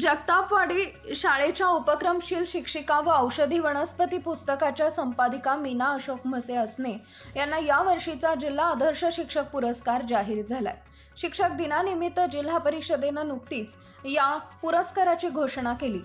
जगतापवाडी शाळेच्या उपक्रमशील शिक्षिका व औषधी वनस्पती पुस्तकाच्या संपादिका मीना अशोक म्हसे असणे यांना यावर्षीचा जिल्हा आदर्श शिक्षक पुरस्कार जाहीर झालाय. शिक्षक दिनानिमित्त जिल्हा परिषदेनं नुकतीच या पुरस्काराची घोषणा केली.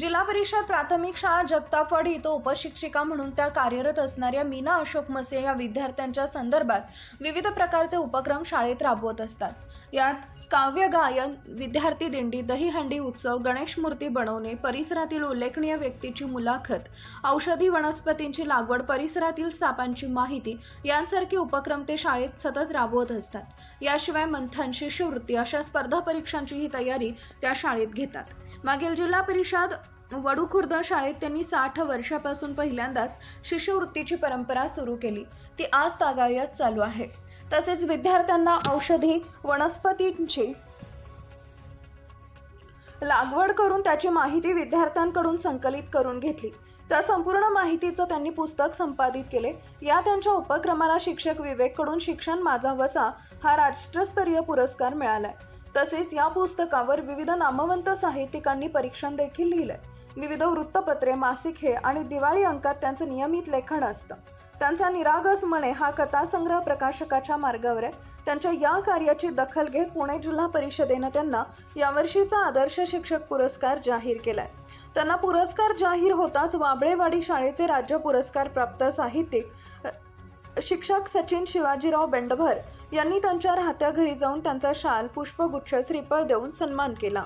जिल्हा परिषद प्राथमिक शाळा जगतापवाडी इथं उपशिक्षिका म्हणून त्या कार्यरत असणाऱ्या मीना अशोक मसे या विद्यार्थ्यांच्या संदर्भात विविध प्रकारचे उपक्रम शाळेत राबवत असतात. यात काव्य गायन विद्यार्थी दिंडी दहीहंडी उत्सव गणेश मूर्ती बनवणे परिसरातील उल्लेखनीय व्यक्तीची मुलाखत औषधी वनस्पतींची लागवड परिसरातील सापांची माहिती यांसारखे उपक्रम ते शाळेत सतत राबवत असतात. याशिवाय मंथन शिष्यवृत्ती अशा स्पर्धा परीक्षांचीही तयारी त्या शाळेत घेतात. मागील जिल्हा परिषद वडू खुर्द शाळेत त्यांनी साठ वर्षापासून पहिल्यांदाच शिष्यवृत्तीची परंपरा सुरू केली. ती आज तागायत चालू आहे. तसेच विद्यार्थ्यांना औषधी वनस्पतींची लागवड करून त्याची माहिती विद्यार्थ्यांकडून संकलित करून घेतली. त्या संपूर्ण माहितीचं त्यांनी पुस्तक संपादित केले. या त्यांच्या उपक्रमाला शिक्षक विवेककडून शिक्षण माझा वसा हा राष्ट्रस्तरीय पुरस्कार मिळालाय. तसेच या पुस्तकावर विविध नामवंत साहित्यिकांनी परीक्षण देखील लिहिलंय. विविध वृत्तपत्रे मासिक हे आणि दिवाळी अंकात त्यांचं नियमित लेखन असतं. त्यांचा निरागस मणे हा कथासंग्रह प्रकाशकाच्या मार्गावर आहे. त्यांच्या या कार्याची दखल घेत पुणे जिल्हा परिषदेनं त्यांना यावर्षीचा आदर्श शिक्षक पुरस्कार जाहीर केलाय. त्यांना पुरस्कार जाहीर होताच वाबळेवाडी शाळेचे राज्य पुरस्कार प्राप्त साहित्यिक शिक्षक सचिन शिवाजीराव बेंडभर यांनी त्यांच्या राहत्या घरी जाऊन त्यांचा शाल पुष्पगुच्छ श्रीफळ देऊन सन्मान केला.